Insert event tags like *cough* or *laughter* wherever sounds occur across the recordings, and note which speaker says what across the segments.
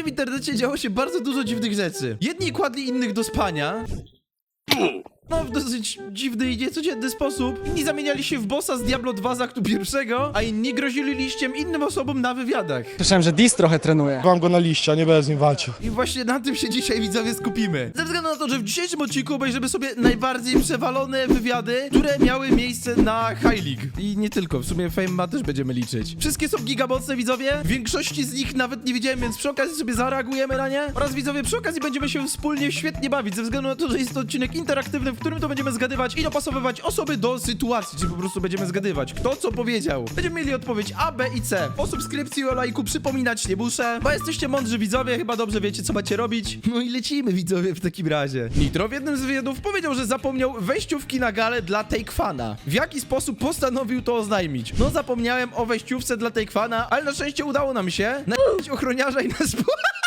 Speaker 1: Ostatnio w internecie działo się bardzo dużo dziwnych rzeczy. Jedni kładli innych do spania. No, w dosyć dziwny i niecodzienny sposób. Inni zamieniali się w bossa z Diablo 2 z aktu pierwszego, a inni grozili liściem innym osobom na wywiadach.
Speaker 2: Słyszałem, że Dis trochę trenuje.
Speaker 3: Mam go na liście, a nie będę z nim walczył.
Speaker 1: I właśnie na tym się dzisiaj widzowie skupimy. Ze względu na to, że w dzisiejszym odcinku obejrzymy sobie najbardziej przewalone wywiady, które miały miejsce na High League. I nie tylko, w sumie Fame ma też będziemy liczyć. Wszystkie są gigabocne widzowie, większości z nich nawet nie widziałem, więc przy okazji sobie zareagujemy na nie. Oraz widzowie, przy okazji będziemy się wspólnie świetnie bawić, ze względu na to, że jest to odcinek interaktywny, w którym to będziemy zgadywać i dopasowywać osoby do sytuacji, czyli po prostu będziemy zgadywać, kto co powiedział. Będziemy mieli odpowiedź A, B i C. O subskrypcji i o lajku przypominać nie muszę, bo jesteście mądrzy widzowie, chyba dobrze wiecie, co macie robić. No i lecimy widzowie w takim razie. Nitro w jednym z wywiadów powiedział, że zapomniał wejściówki na galę dla Takefana. W jaki sposób postanowił to oznajmić? No zapomniałem o wejściówce dla Takefana, ale na szczęście udało nam się. Na ochroniarza i na sp... *laughs*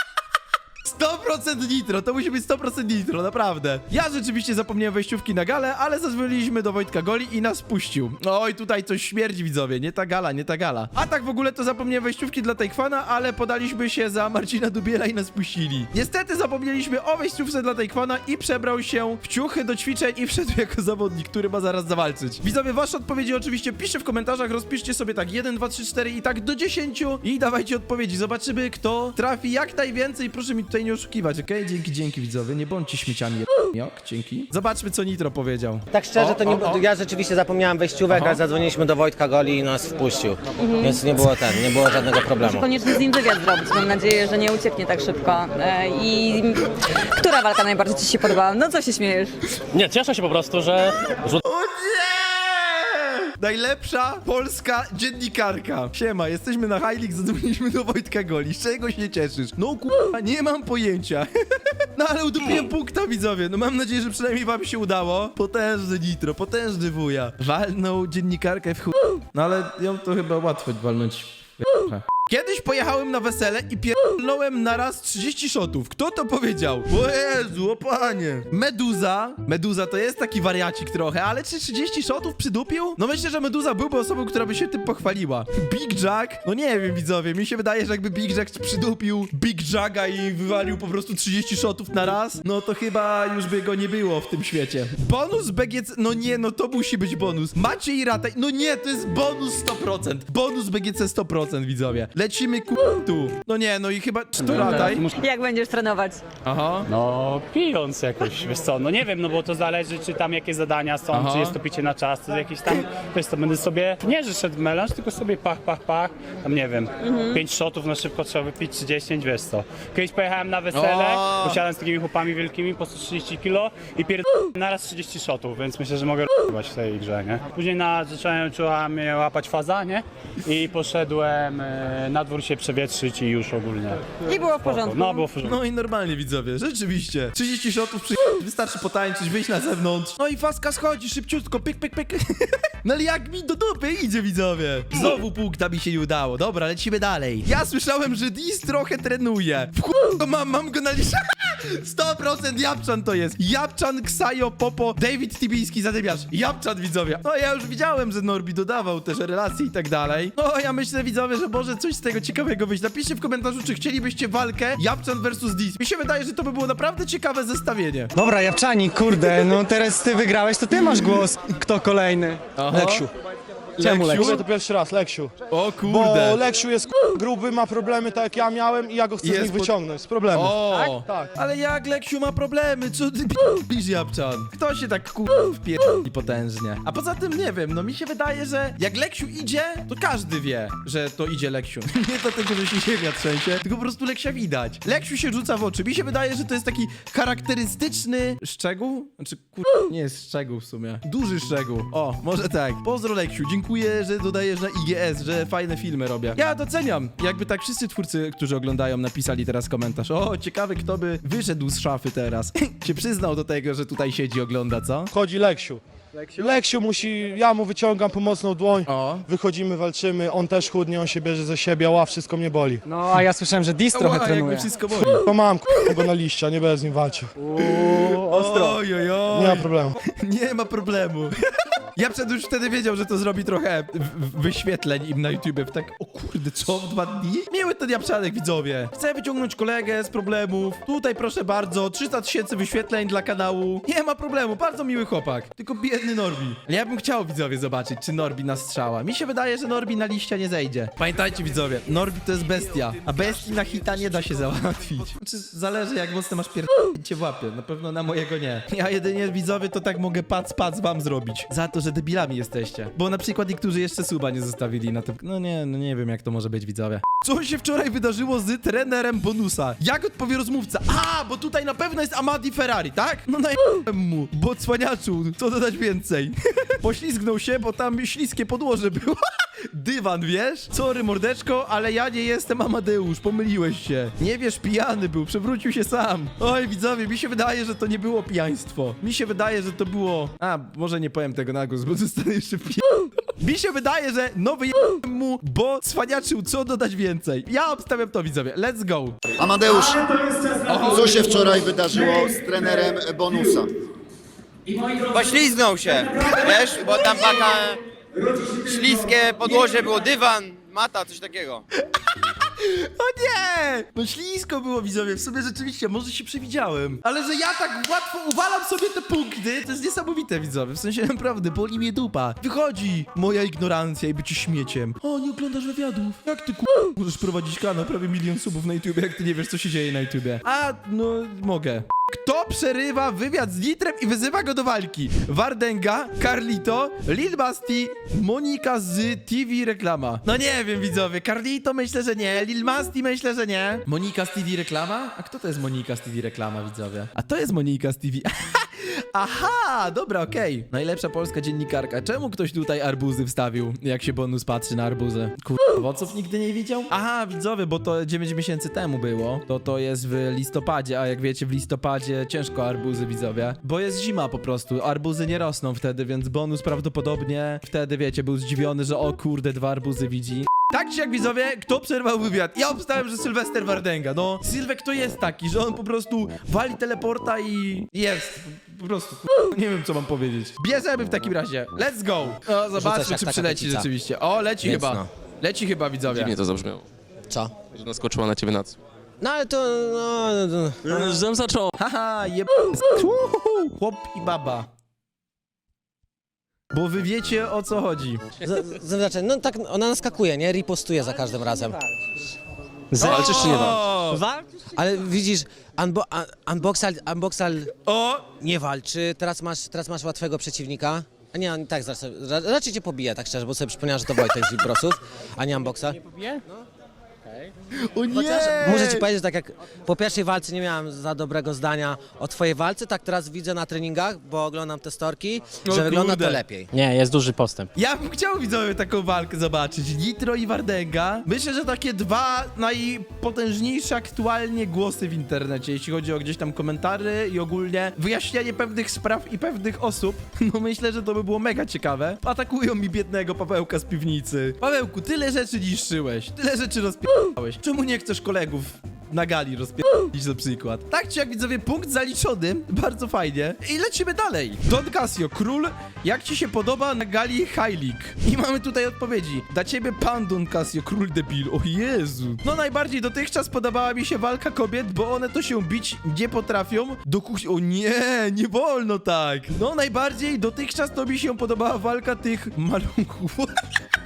Speaker 1: 100% nitro, to musi być 100% nitro, naprawdę. Ja rzeczywiście zapomniałem wejściówki na galę, ale zadzwoniliśmy do Wojtka Goli i nas puścił. Oj, tutaj coś śmierdzi, widzowie, nie ta gala, nie ta gala. A tak w ogóle to zapomniałem wejściówki dla Takefana, ale podaliśmy się za Marcina Dubiela i nas puścili. Niestety zapomnieliśmy o wejściówce dla Takefana i przebrał się w ciuchy do ćwiczeń i wszedł jako zawodnik, który ma zaraz zawalczyć. Widzowie, wasze odpowiedzi oczywiście piszcie w komentarzach, rozpiszcie sobie tak 1, 2, 3, 4 i tak do 10 i dawajcie odpowiedzi. Zobaczymy, kto trafi jak najwięcej. Proszę mi tutaj nie oszukiwać, okej? Dzięki, dzięki widzowie, nie bądźcie śmieciami. Jok, dzięki. Zobaczmy, co Nitro powiedział.
Speaker 4: Tak szczerze, to nie,
Speaker 1: o, o.
Speaker 4: ja rzeczywiście zapomniałem wejściówek, a zadzwoniliśmy do Wojtka Goli i nas wpuścił. Więc nie było ten, nie było żadnego problemu.
Speaker 5: Koniecznie z nim wywiad zrobić. Mam nadzieję, że nie ucieknie tak szybko. E, I która walka najbardziej Ci się podobała? No co się śmiejesz?
Speaker 6: Nie, cieszę się po prostu, że
Speaker 1: nie! Najlepsza polska dziennikarka. Siema, jesteśmy na League, zadzwoniliśmy do Wojtka Goli. Z czego się cieszysz? No kurwa, nie mam pojęcia. *laughs* no ale udupiłem punkta, widzowie. No mam nadzieję, że przynajmniej wam się udało. Potężny nitro, potężny wuja. Walnął dziennikarkę w chuj. No ale ją to chyba łatwo walnąć. w Kiedyś pojechałem na wesele i pierdolnąłem na raz 30 shotów. Kto to powiedział? O Jezu, o panie. Meduza. Meduza to jest taki wariacik trochę, ale czy 30 shotów przydupił? No myślę, że Meduza byłby osobą, która by się tym pochwaliła. Big Jack? No nie wiem, widzowie. Mi się wydaje, że jakby Big Jack przydupił Big Jacka i wywalił po prostu 30 shotów na raz, no to chyba już by go nie było w tym świecie. Bonus BGC... No nie, no to musi być bonus. Maciej Rataj... No nie, to jest bonus 100%. Bonus BGC 100%, widzowie. Lecimy ku... tu. No nie, no i chyba... Czy to?
Speaker 5: Jak będziesz trenować?
Speaker 1: Aha.
Speaker 6: No, pijąc jakoś, wiesz co, no nie wiem, no bo to zależy, czy tam jakie zadania są,
Speaker 1: Aha.
Speaker 6: czy jest to picie na czas, czy jakieś tam, wiesz co, będę sobie, nie że szedł melanż, tylko sobie pach, pach, pach, tam nie wiem, pięć shotów na szybko trzeba wypić, czy 10, wiesz co. Kiedyś pojechałem na wesele,
Speaker 1: O!
Speaker 6: posiadłem z takimi chłopami wielkimi, po 130 kilo i pierd... naraz 30 shotów, więc myślę, że mogę r***wać w tej grze, nie? Później na, zacząłem, czuła mnie łapać faza, nie? I poszedłem e, na dwór się przewietrzyć i już ogólnie.
Speaker 5: I było w porządku.
Speaker 6: No, było w porządku.
Speaker 1: No i normalnie widzowie, rzeczywiście. 30 shotów przy... wystarczy potańczyć, wyjść na zewnątrz. No i faska schodzi szybciutko, pyk, pyk, pyk. *laughs* No ale jak mi do dupy idzie widzowie. Znowu punkta mi się nie udało. Dobra, lecimy dalej. Ja słyszałem, że Dis trochę trenuje. W chuj go mam, mam go na liście. 100% Japczan to jest. Japczan, Ksajo, Popo, David Tibiński, zadymiarz. Japczan widzowie. No ja już widziałem, że Norbi dodawał też relacje i tak dalej. No ja myślę widzowie, że może coś z tego ciekawego wyjść. Napiszcie w komentarzu, czy chcielibyście walkę Japczan versus Dis. Mi się wydaje, że to by było naprawdę ciekawe zestawienie.
Speaker 2: Dobra, Japczani, kurde, no teraz ty wygrałeś, to ty masz głos. Kto kolejny?
Speaker 3: Leksiu.
Speaker 2: Czemu
Speaker 1: Leksiu?
Speaker 3: Mówię to pierwszy raz, Leksiu.
Speaker 1: O
Speaker 3: Bo
Speaker 1: kurde.
Speaker 3: Leksiu jest k- gruby, ma problemy tak jak ja miałem i ja go chcę
Speaker 1: Jest
Speaker 3: z nich
Speaker 1: pod-
Speaker 3: wyciągnąć, z problemów.
Speaker 1: O!
Speaker 3: Tak.
Speaker 1: Ale jak Leksiu ma problemy, co ty p***lisz Japczan? Kto się tak kur... wpierdoli potężnie? A poza tym nie wiem, no mi się wydaje, że jak Leksiu idzie, to każdy wie, że to idzie Leksiu. *laughs* nie dlatego, że się ziemia trzęsie, tylko po prostu Leksia widać. Leksiu się rzuca w oczy. Mi się wydaje, że to jest taki charakterystyczny szczegół. Znaczy, kur... nie jest szczegół w sumie. Duży szczegół. O, może tak. Pozdro Leksiu, dziękuję, że dodajesz na IGS, że fajne filmy robię. Ja doceniam. Jakby tak wszyscy twórcy, którzy oglądają, napisali teraz komentarz. O, ciekawy, kto by wyszedł z szafy teraz. *laughs* się przyznał do tego, że tutaj siedzi, ogląda, co?
Speaker 3: Wchodzi Leksiu. Leksiu musi, ja mu wyciągam pomocną dłoń,
Speaker 1: O.
Speaker 3: wychodzimy, walczymy, on też chudnie, on się bierze ze siebie, ała, wszystko mnie boli.
Speaker 2: No, a ja słyszałem, że Dis trochę
Speaker 1: Ła, jakby
Speaker 2: trenuje.
Speaker 1: wszystko boli.
Speaker 3: To mam go na liście, a nie będę z nim walczył.
Speaker 1: Oj, oj, oj.
Speaker 3: Nie ma problemu. *laughs*
Speaker 1: Nie ma problemu. *laughs* Ja przed już wtedy wiedział, że to zrobi trochę w- w- wyświetleń im na YouTubie. Tak, o kurde, co, w dwa dni? Miły ten Japczanek, widzowie. Chcę wyciągnąć kolegę z problemów. Tutaj proszę bardzo, 300 tysięcy wyświetleń dla kanału. Nie ma problemu, bardzo miły chłopak. Tylko biedny Norbi. Ale Ja bym chciał, widzowie, zobaczyć, czy Norbi nas strzała. Mi się wydaje, że Norbi na liścia nie zejdzie. Pamiętajcie, widzowie, Norbi to jest bestia, a bestii na hita nie da się załatwić. Znaczy, zależy jak mocno masz pierdolnięcie w łapie. Na pewno na mojego nie. Ja jedynie, widzowie, to tak mogę pac, pac wam zrobić. Za to, że debilami jesteście. Bo na przykład niektórzy jeszcze suba nie zostawili na tym. No nie, no nie wiem jak to może być, widzowie. Co się wczoraj wydarzyło z trenerem bonusa? Jak odpowie rozmówca? A, bo tutaj na pewno jest Amadi Ferrari, tak? No naj... mu, bo cwaniaczu, co dodać więcej? *laughs* Poślizgnął się, bo tam śliskie podłoże było. *laughs* Dywan, wiesz? Sorry, mordeczko, ale ja nie jestem Amadeusz, pomyliłeś się. Nie wiesz, pijany był, przewrócił się sam. Oj, widzowie, mi się wydaje, że to nie było pijaństwo. Mi się wydaje, że to było... A, może nie powiem tego na głos, bo zostanę jeszcze pijany. Mi się wydaje, że nowy je... mu, bo cwaniaczył, co dodać więcej. Ja obstawiam to, widzowie. Let's go.
Speaker 7: Amadeusz, co się wczoraj wydarzyło z trenerem Bonusa?
Speaker 8: Pośliznął się, wiesz, bo tam taka śliskie podłoże było, dywan, mata, coś takiego.
Speaker 1: O nie! No ślisko było, widzowie. W sumie rzeczywiście, może się przewidziałem. Ale że ja tak łatwo uwalam sobie te punkty, to jest niesamowite, widzowie. W sensie *laughs* naprawdę, boli mnie dupa. Wychodzi moja ignorancja i bycie śmieciem. O, nie oglądasz wywiadów. Jak ty ku... możesz prowadzić kanał, prawie milion subów na YouTubie, jak ty nie wiesz, co się dzieje na YouTubie. A, no, mogę. Kto przerywa wywiad z Litrem i wyzywa go do walki? Wardenga, Carlito, Lil Basti, Monika z TV Reklama. No nie wiem, widzowie. Carlito myślę, że nie. Lil Masti myślę, że nie. Monika z TV Reklama? A kto to jest Monika z TV Reklama, widzowie? A to jest Monika z TV... *laughs* Aha, dobra, okej. Najlepsza polska dziennikarka. Czemu ktoś tutaj arbuzy wstawił, jak się bonus patrzy na arbuzy? Kur... owoców nigdy nie widział? Aha, widzowie, bo to 9 miesięcy temu było. To to jest w listopadzie, a jak wiecie, w listopadzie ciężko arbuzy, widzowie. Bo jest zima po prostu. Arbuzy nie rosną wtedy, więc bonus prawdopodobnie wtedy, wiecie, był zdziwiony, że o kurde, dwa arbuzy widzi. Tak czy jak widzowie, kto przerwał wywiad? Ja obstałem, że Sylwester Wardenga. No, Sylwek to jest taki, że on po prostu wali teleporta i jest. Po prostu, nie wiem co mam powiedzieć. Bierzemy w takim razie. Let's go. O, zobaczmy,
Speaker 4: jak
Speaker 1: czy
Speaker 4: taka
Speaker 1: przyleci rzeczywiście. O, leci
Speaker 4: Więc
Speaker 1: chyba.
Speaker 4: no.
Speaker 1: Leci chyba, widzowie.
Speaker 9: Dziwnie to zabrzmiało,
Speaker 4: Co?
Speaker 9: że naskoczyła na ciebie noc.
Speaker 4: No ale to, no, no, no.
Speaker 9: Żem zaczął.
Speaker 1: Haha, jeb... Uhuhu, Chłop i baba. Bo wy wiecie o co chodzi.
Speaker 4: Z- z- Znaczy, no tak, ona naskakuje, nie? Ripostuje za każdym razem.
Speaker 9: Walczysz czy nie walczysz?
Speaker 4: Ale widzisz, unbo un unboxal, unboxal
Speaker 1: o,
Speaker 4: nie walczy, teraz masz, teraz masz łatwego przeciwnika. A nie, on tak zaraz, ra, raczej cię pobije, tak szczerze, bo sobie przypomniałem, że to Wojtek z Wibrosów, a nie unboxa.
Speaker 1: O nie!
Speaker 4: Muszę ci powiedzieć, że tak jak po pierwszej walce nie miałem za dobrego zdania o twojej walce, tak teraz widzę na treningach, bo oglądam te storki,
Speaker 1: O
Speaker 4: że wygląda
Speaker 1: kurde.
Speaker 4: to lepiej.
Speaker 3: Nie, jest duży postęp.
Speaker 1: Ja bym chciał widzowie taką walkę zobaczyć. Nitro i Wardenga. Myślę, że takie dwa najpotężniejsze aktualnie głosy w internecie, jeśli chodzi o gdzieś tam komentary i ogólnie wyjaśnianie pewnych spraw i pewnych osób. *laughs* No myślę, że to by było mega ciekawe. Atakują mi biednego Pawełka z piwnicy. Pawełku, tyle rzeczy niszczyłeś, tyle rzeczy rozpierdałeś. Czemu nie chcesz kolegów na gali rozpierdolić na przykład. Tak czy jak widzowie, punkt zaliczony, bardzo fajnie. I lecimy dalej. Don Casio, król, jak ci się podoba na gali League? I mamy tutaj odpowiedzi. Dla ciebie pan Don Casio, król debil. O Jezu. No najbardziej dotychczas podobała mi się walka kobiet, bo one to się bić nie potrafią. Do kuchni... O nie, nie wolno tak. No najbardziej dotychczas to mi się podobała walka tych maluchów. *laughs*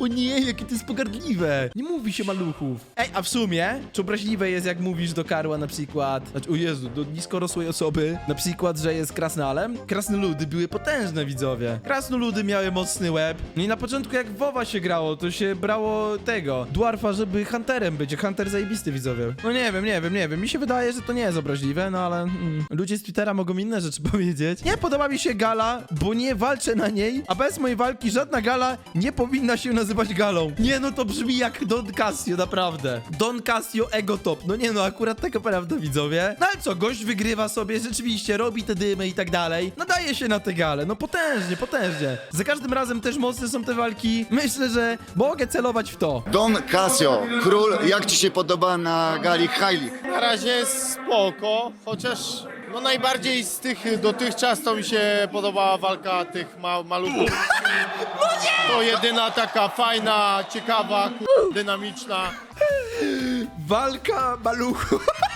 Speaker 1: O nie, jakie to jest pogardliwe. Nie mówi się maluchów. Ej, a w sumie, czy obraźliwe jest, jak mówisz do Karła na przykład, znaczy, o Jezu, do niskorosłej osoby, na przykład, że jest krasnalem? Krasnoludy były potężne, widzowie. Krasnoludy miały mocny łeb. No i na początku, jak WoWa się grało, to się brało tego, dwarfa, żeby hunterem być. Hunter zajebisty, widzowie. No nie wiem, nie wiem, nie wiem. Mi się wydaje, że to nie jest obraźliwe, no ale mm, ludzie z Twittera mogą inne rzeczy *laughs* powiedzieć. Nie podoba mi się gala, bo nie walczę na niej, a bez mojej walki żadna gala nie powinna się nazywać galą. Nie, no to brzmi jak Don Casio, naprawdę. Don Casio ego top. No nie, no akurat taka prawda, widzowie. No ale co, gość wygrywa sobie, rzeczywiście, robi te dymy i tak dalej. Nadaje się na te gale, no potężnie, potężnie. Za każdym razem też mocne są te walki. Myślę, że mogę celować w to.
Speaker 7: Don Casio, król, jak ci się podoba na gali League?
Speaker 3: Na razie jest spoko, chociaż
Speaker 7: No najbardziej z tych dotychczas to mi się podobała walka tych ma maluchów. To jedyna taka fajna, ciekawa, dynamiczna.
Speaker 1: Walka maluchu. *laughs*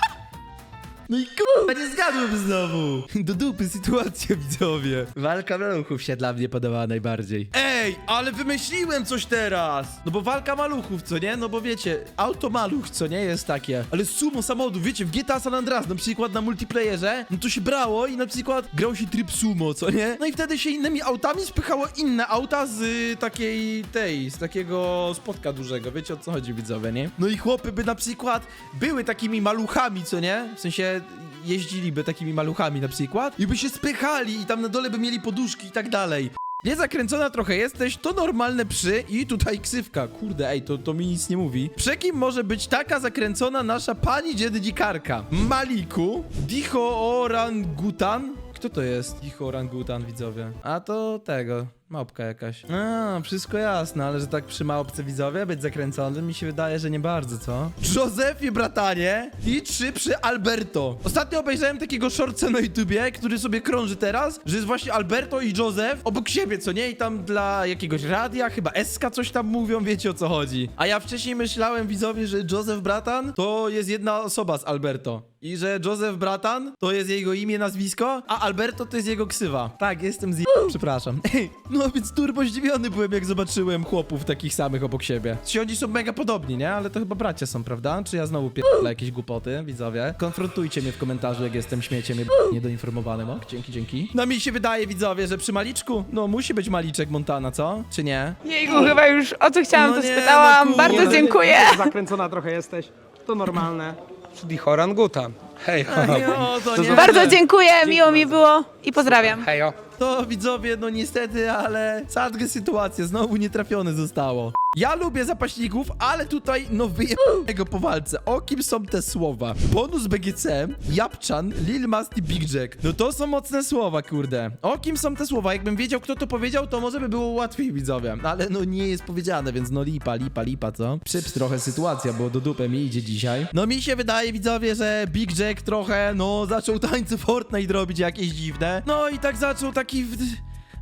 Speaker 1: No i kurwa, nie zgadłem znowu. Do dupy sytuacja, widzowie. Walka maluchów się dla mnie podobała najbardziej. Ej, ale wymyśliłem coś teraz. No bo walka maluchów, co nie? No bo wiecie, auto maluch, co nie? Jest takie. Ale sumo samochodów, wiecie, w GTA San Andreas na przykład na multiplayerze, no to się brało i na przykład grał się tryb sumo, co nie? No i wtedy się innymi autami spychało inne auta z y, takiej, tej, z takiego spotka dużego. Wiecie o co chodzi, widzowie, nie? No i chłopy by na przykład były takimi maluchami, co nie? W sensie jeździliby takimi maluchami na przykład i by się spychali i tam na dole by mieli poduszki i tak dalej. Nie zakręcona trochę jesteś, to normalne przy i tutaj ksywka. Kurde, ej, to, to mi nic nie mówi. Przy kim może być taka zakręcona nasza pani dziennikarka? Maliku, Dicho Orangutan. Kto to jest? Dicho Orangutan, widzowie. A to tego. Małpka jakaś. A, wszystko jasne, ale że tak przy małpce widzowie być zakręconym mi się wydaje, że nie bardzo, co? Józefie, bratanie! I trzy przy Alberto. Ostatnio obejrzałem takiego shortca na YouTubie, który sobie krąży teraz, że jest właśnie Alberto i Józef obok siebie, co nie? I tam dla jakiegoś radia, chyba SK coś tam mówią, wiecie o co chodzi. A ja wcześniej myślałem, widzowie, że Józef Bratan to jest jedna osoba z Alberto. I że Józef Bratan to jest jego imię, nazwisko, a Alberto to jest jego ksywa. Tak, jestem z... Przepraszam. *laughs* Ej, no więc turbo zdziwiony byłem, jak zobaczyłem chłopów takich samych obok siebie. Ci oni są mega podobni, nie? Ale to chyba bracia są, prawda? Czy ja znowu pierdolę jakieś głupoty, widzowie? Konfrontujcie mnie w komentarzu, jak jestem śmieciem i niedoinformowanym, ok? Dzięki, dzięki. No mi się wydaje, widzowie, że przy Maliczku, no musi być Maliczek Montana, co? Czy nie?
Speaker 10: Jejku, chyba już o co chciałam,
Speaker 1: No
Speaker 10: to
Speaker 1: nie,
Speaker 10: spytałam.
Speaker 1: no
Speaker 10: Bardzo dziękuję.
Speaker 3: Zakręcona trochę jesteś. To normalne. Czyli orangutan. Hej,
Speaker 1: No, to nie
Speaker 10: Bardzo dziękuję, miło mi było i pozdrawiam.
Speaker 3: hejo.
Speaker 1: To widzowie, no niestety, ale sadgę sytuację, znowu nietrafione zostało. Ja lubię zapaśników, ale tutaj no wyjebnego po walce. O kim są te słowa? Bonus BGC, Japczan, Lil Mast i Big Jack. No to są mocne słowa, kurde. O kim są te słowa? Jakbym wiedział, kto to powiedział, to może by było łatwiej, widzowie. Ale no nie jest powiedziane, więc no lipa, lipa, lipa, co? Przyps trochę sytuacja, bo do dupy mi idzie dzisiaj. No mi się wydaje, widzowie, że Big Jack trochę, no, zaczął tańce Fortnite robić jakieś dziwne. No i tak zaczął taki...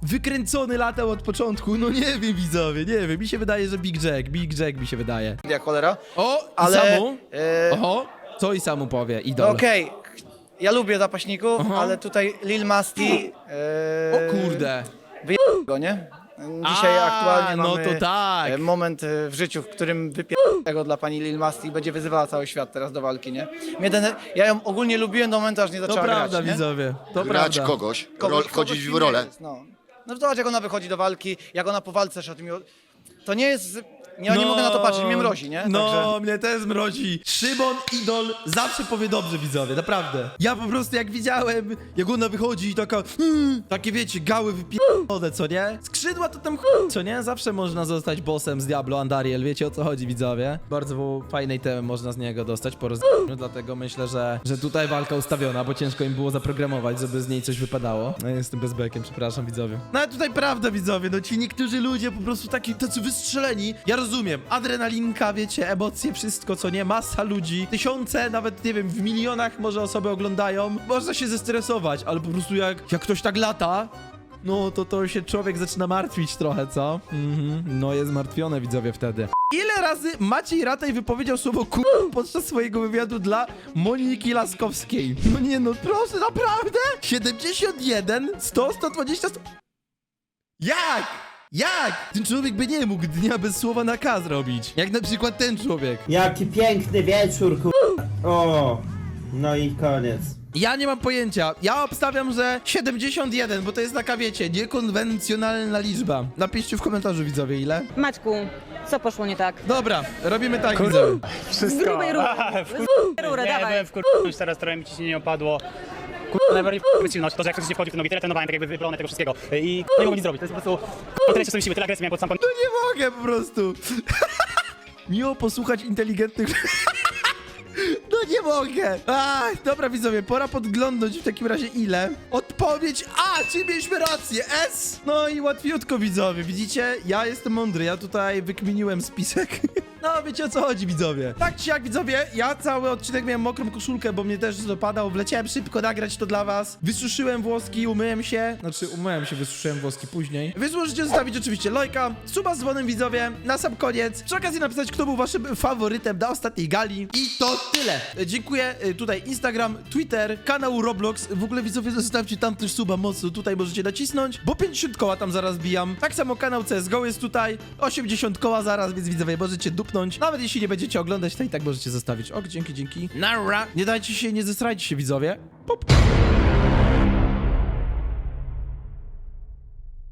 Speaker 1: Wykręcony latał od początku. No nie wiem, widzowie, nie wiem. Mi się wydaje, że Big Jack, Big Jack mi się wydaje.
Speaker 11: Jak cholera.
Speaker 1: O,
Speaker 11: Ale.
Speaker 1: Samu?
Speaker 11: e,
Speaker 1: Oho, co i Samu powie,
Speaker 11: No
Speaker 1: idol.
Speaker 11: okej, ja lubię zapaśników,
Speaker 1: Aha.
Speaker 11: ale tutaj Lil Masti... E,
Speaker 1: O kurde.
Speaker 11: Wyje- go, nie? Dzisiaj
Speaker 1: A,
Speaker 11: aktualnie
Speaker 1: no
Speaker 11: mamy
Speaker 1: to tak.
Speaker 11: e, moment e, w życiu, w którym wypier... tego dla pani Lil Masti i będzie wyzywała cały świat teraz do walki, nie? Mnie dener- ja ją ogólnie lubiłem do momentu, aż nie
Speaker 1: To
Speaker 11: zaczęła
Speaker 1: prawda,
Speaker 11: grać, nie?
Speaker 1: widzowie. To
Speaker 7: Grać
Speaker 1: prawda.
Speaker 7: kogoś,
Speaker 11: Kogoś-
Speaker 7: wchodzić w rolę.
Speaker 11: jest, No, no zobacz jak ona wychodzi do walki, jak ona po walce szedł mi... To nie jest... Ja nie mogę na to patrzeć, mnie mrozi, nie?
Speaker 1: No,
Speaker 11: Także...
Speaker 1: mnie też mrozi. Szymon Idol zawsze powie dobrze, widzowie, naprawdę. Ja po prostu jak widziałem, jak ona wychodzi i taka, hmm, takie wiecie, gały wypierdolone, co nie? Skrzydła to tam ch... co nie? Zawsze można zostać bossem z Diablo Andariel, wiecie o co chodzi, widzowie? Bardzo fajnej temy można z niego dostać po roz... dlatego myślę, że, że tutaj walka ustawiona, bo ciężko im było zaprogramować, żeby z niej coś wypadało. No jestem bezbekiem, przepraszam, widzowie. No ale tutaj prawda, widzowie, no ci niektórzy ludzie po prostu taki, tacy wystrzeleni. Ja rozumiem, adrenalinka, wiecie, emocje, wszystko, co nie, masa ludzi, tysiące, nawet, nie wiem, w milionach może osoby oglądają. Można się zestresować, ale po prostu jak, jak ktoś tak lata, no to to się człowiek zaczyna martwić trochę, co? Mhm, no jest martwione, widzowie, wtedy. Ile razy Maciej Rataj wypowiedział słowo ku podczas swojego wywiadu dla Moniki Laskowskiej? No nie, no proszę, naprawdę? 71, 100, 120... 100... Jak? Jak? Ten człowiek by nie mógł dnia bez słowa na K zrobić. Jak na przykład ten człowiek.
Speaker 12: Jaki piękny wieczór, ku... O, no i koniec.
Speaker 1: Ja nie mam pojęcia. Ja obstawiam, że 71, bo to jest taka, wiecie, niekonwencjonalna liczba. Napiszcie w komentarzu, widzowie, ile.
Speaker 5: Maćku, co poszło nie tak?
Speaker 1: Dobra, robimy tak, widzowie.
Speaker 5: Z grubej rury.
Speaker 6: A, w kur...
Speaker 5: Z rury,
Speaker 6: Nie,
Speaker 5: dawaj.
Speaker 6: byłem w kur... już teraz trochę mi ciśnienie opadło. Najbardziej to, że jak ktoś nie wchodzi w nogi, tyle trenowałem, tak jakby wypalone tego wszystkiego. I nie mogłem nic zrobić, to jest po prostu... Tyle sobie siły, tyle agresji miałem pod sam.
Speaker 1: No nie mogę po prostu. *laughs* Miło posłuchać inteligentnych... *laughs* No nie mogę! Ach, dobra widzowie, pora podglądnąć w takim razie ile. Odpowiedź A, czyli mieliśmy rację, S! No i łatwiutko widzowie, widzicie? Ja jestem mądry, ja tutaj wykminiłem spisek. *laughs* No, wiecie o co chodzi, widzowie. Tak czy jak, widzowie, ja cały odcinek miałem mokrą koszulkę, bo mnie też dopadał. Wleciałem szybko nagrać to dla was. Wysuszyłem włoski, umyłem się. Znaczy, umyłem się, wysuszyłem włoski później. Wy możecie zostawić oczywiście lajka, suba z dzwonem, widzowie, na sam koniec. Przy okazji napisać, kto był waszym faworytem na ostatniej gali. I to tyle. Dziękuję. E, Tutaj Instagram, Twitter, kanał Roblox. W ogóle, widzowie, zostawcie tam też suba mocno. Tutaj możecie nacisnąć, bo 50 koła tam zaraz bijam. Tak samo kanał CSGO jest tutaj. 80 koła zaraz, więc widzowie, możecie dupnąć. Nawet jeśli nie będziecie oglądać, to i tak możecie zostawić. Ok, dzięki, dzięki. Nara. Nie dajcie się, nie zestrajcie się, widzowie. Pop.